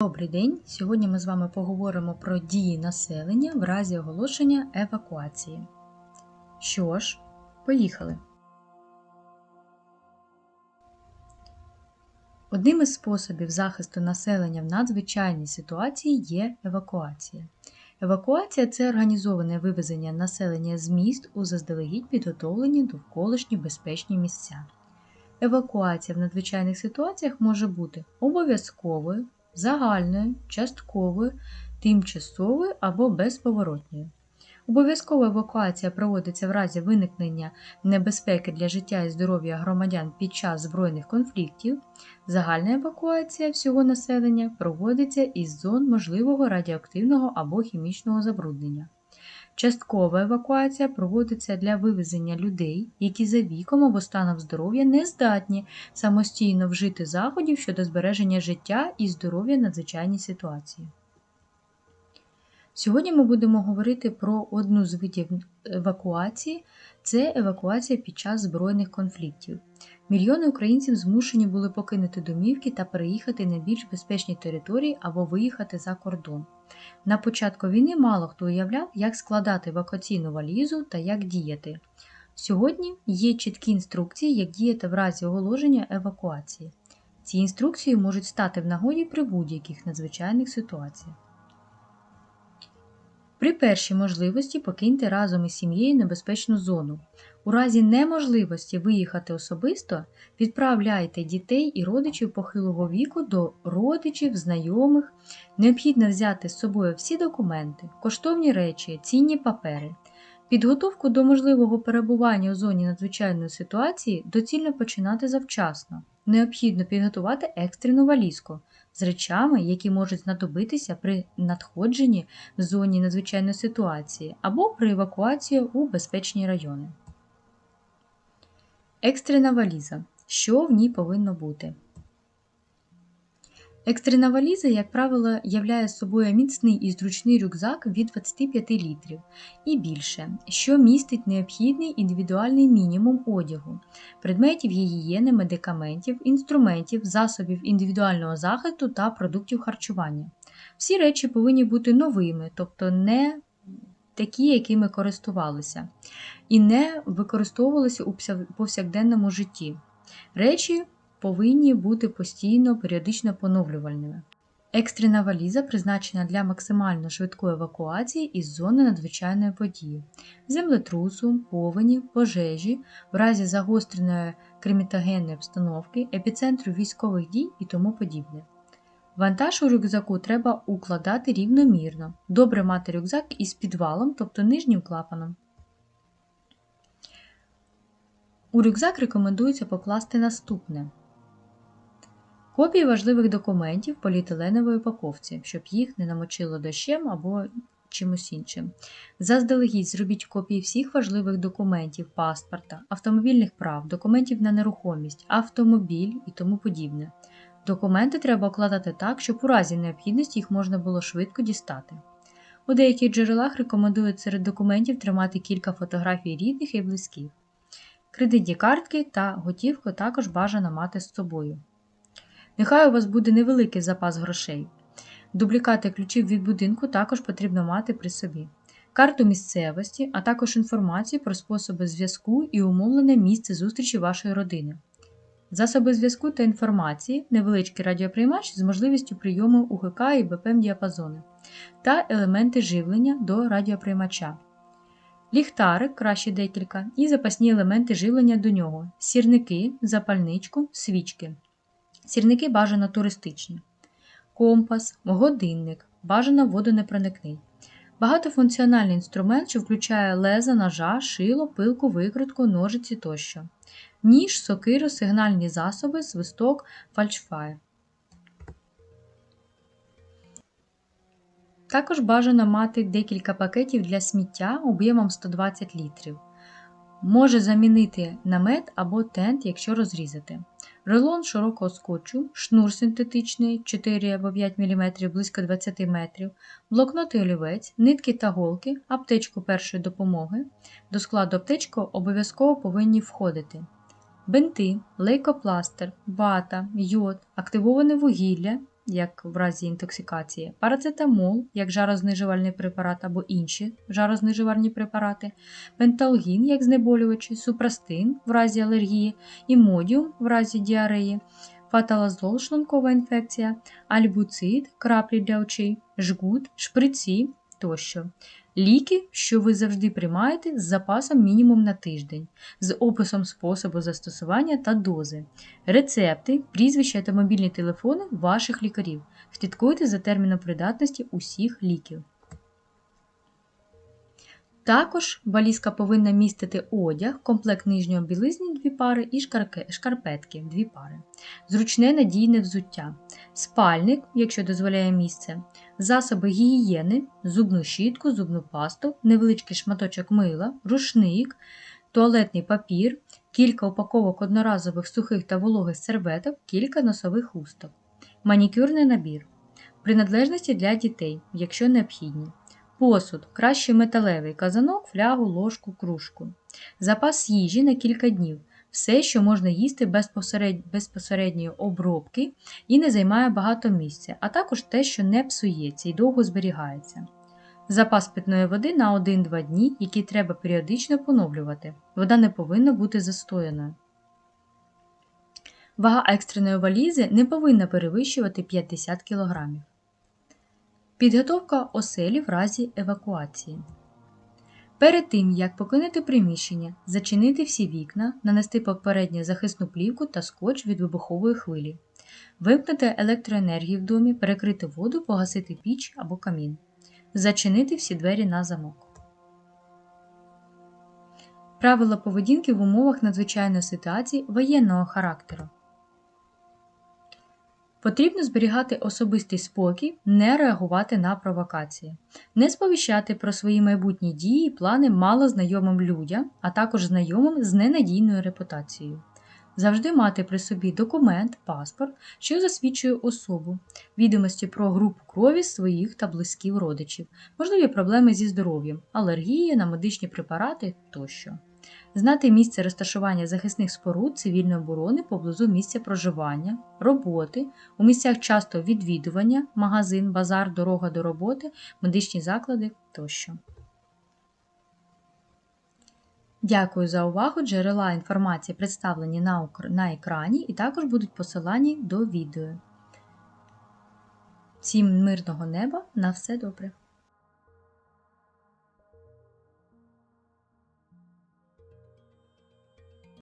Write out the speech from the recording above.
Добрий день! Сьогодні ми з вами поговоримо про дії населення в разі оголошення евакуації. Що ж, поїхали. Одним із способів захисту населення в надзвичайній ситуації є евакуація. Евакуація це організоване вивезення населення з міст у заздалегідь підготовлені довколишні безпечні місця. Евакуація в надзвичайних ситуаціях може бути обов'язковою, загальною, частковою, тимчасовою або безповоротною. Обов'язкова евакуація проводиться в разі виникнення небезпеки для життя і здоров'я громадян під час збройних конфліктів. Загальна евакуація всього населення проводиться із зон можливого радіоактивного або хімічного забруднення. Часткова евакуація проводиться для вивезення людей, які за віком або станом здоров'я не здатні самостійно вжити заходів щодо збереження життя і здоров'я в надзвичайній ситуації. Сьогодні ми будемо говорити про одну з видів евакуації це евакуація під час збройних конфліктів. Мільйони українців змушені були покинути домівки та переїхати на більш безпечні території або виїхати за кордон. На початку війни мало хто уявляв, як складати евакуаційну валізу та як діяти. Сьогодні є чіткі інструкції, як діяти в разі оголошення евакуації. Ці інструкції можуть стати в нагоді при будь-яких надзвичайних ситуаціях. При першій можливості покиньте разом із сім'єю небезпечну зону. У разі неможливості виїхати особисто, відправляйте дітей і родичів похилого віку до родичів, знайомих. Необхідно взяти з собою всі документи, коштовні речі, цінні папери. Підготовку до можливого перебування у зоні надзвичайної ситуації доцільно починати завчасно. Необхідно підготувати екстрену валізку з речами, які можуть знадобитися при надходженні в зоні надзвичайної ситуації або при евакуації у безпечні райони. Екстрена валіза. Що в ній повинно бути? Екстрена валіза, як правило, являє собою міцний і зручний рюкзак від 25 літрів і більше, що містить необхідний індивідуальний мінімум одягу, предметів гігієни, медикаментів, інструментів, засобів індивідуального захисту та продуктів харчування. Всі речі повинні бути новими, тобто не такі, якими користувалися, і не використовувалися у повсякденному житті. Речі повинні бути постійно періодично поновлювальними. Екстрена валіза призначена для максимально швидкої евакуації із зони надзвичайної події, землетрусу, повені, пожежі, в разі загостреної кримітогенної обстановки, епіцентру військових дій і тому подібне. Вантаж у рюкзаку треба укладати рівномірно, добре мати рюкзак із підвалом, тобто нижнім клапаном. У рюкзак рекомендується покласти наступне: Копії важливих документів в поліетиленовій упаковці, щоб їх не намочило дощем або чимось іншим. Заздалегідь зробіть копії всіх важливих документів, паспорта, автомобільних прав, документів на нерухомість, автомобіль і тому подібне. Документи треба окладати так, щоб у разі необхідності їх можна було швидко дістати. У деяких джерелах рекомендують серед документів тримати кілька фотографій рідних і близьких. Кредитні картки та готівку також бажано мати з собою. Нехай у вас буде невеликий запас грошей. Дублікати ключів від будинку також потрібно мати при собі. Карту місцевості, а також інформацію про способи зв'язку і умовлене місце зустрічі вашої родини. Засоби зв'язку та інформації, невеличкий радіоприймач з можливістю прийому УГК і БПМ діапазони та елементи живлення до радіоприймача. Ліхтарик, краще декілька, і запасні елементи живлення до нього, сірники, запальничку, свічки. Сірники бажано туристичні. Компас, годинник, бажано водонепроникний. Багатофункціональний інструмент, що включає леза, ножа, шило, пилку, викрутку, ножиці тощо. Ніж, сокиру, сигнальні засоби, свисток, фальшфайр. Також бажано мати декілька пакетів для сміття об'ємом 120 літрів. Може замінити намет або тент, якщо розрізати. Рулон широкого скотчу, шнур синтетичний 4 або 5 мм близько 20 метрів, блокнот і олівець, нитки та голки, аптечку першої допомоги. До складу аптечки обов'язково повинні входити бинти, лейкопластер, вата, йод, активоване вугілля, як в разі інтоксикації, парацетамол, як жарознижувальний препарат або інші жарознижувальні препарати, пенталгін як знеболювачі, супрастин в разі алергії, імодіум в разі діареї, фаталазол шлункова інфекція, альбуцид, краплі для очей, жгут, шприці тощо. Ліки, що ви завжди приймаєте з запасом мінімум на тиждень, з описом способу застосування та дози, рецепти, прізвища та мобільні телефони ваших лікарів. Слідкуйте за терміном придатності усіх ліків. Також валізка повинна містити одяг, комплект нижнього білизні дві пари і шкарпетки дві пари, зручне надійне взуття, спальник, якщо дозволяє місце, засоби гігієни, зубну щітку, зубну пасту, невеличкий шматочок мила, рушник, туалетний папір, кілька упаковок одноразових сухих та вологих серветок, кілька носових хусток, манікюрний набір, принадлежності для дітей, якщо необхідні. Посуд, краще металевий казанок, флягу, ложку, кружку. Запас їжі на кілька днів. Все, що можна їсти без безпосередньої обробки і не займає багато місця, а також те, що не псується і довго зберігається. Запас питної води на 1-2 дні, який треба періодично поновлювати. Вода не повинна бути застояною. Вага екстреної валізи не повинна перевищувати 50 кг. Підготовка оселі в разі евакуації. Перед тим, як покинути приміщення, зачинити всі вікна, нанести попередню захисну плівку та скотч від вибухової хвилі, вимкнути електроенергію в домі, перекрити воду, погасити піч або камін, зачинити всі двері на замок. Правила поведінки в умовах надзвичайної ситуації воєнного характеру. Потрібно зберігати особистий спокій, не реагувати на провокації, не сповіщати про свої майбутні дії і плани малознайомим людям, а також знайомим з ненадійною репутацією. Завжди мати при собі документ, паспорт, що засвідчує особу, відомості про групу крові своїх та близьких родичів, можливі проблеми зі здоров'ям, алергії на медичні препарати тощо. Знати місце розташування захисних споруд цивільної оборони поблизу місця проживання, роботи, у місцях часто відвідування, магазин, базар, дорога до роботи, медичні заклади тощо. Дякую за увагу. Джерела інформації представлені на, екрані і також будуть посилані до відео. Всім мирного неба, на все добре!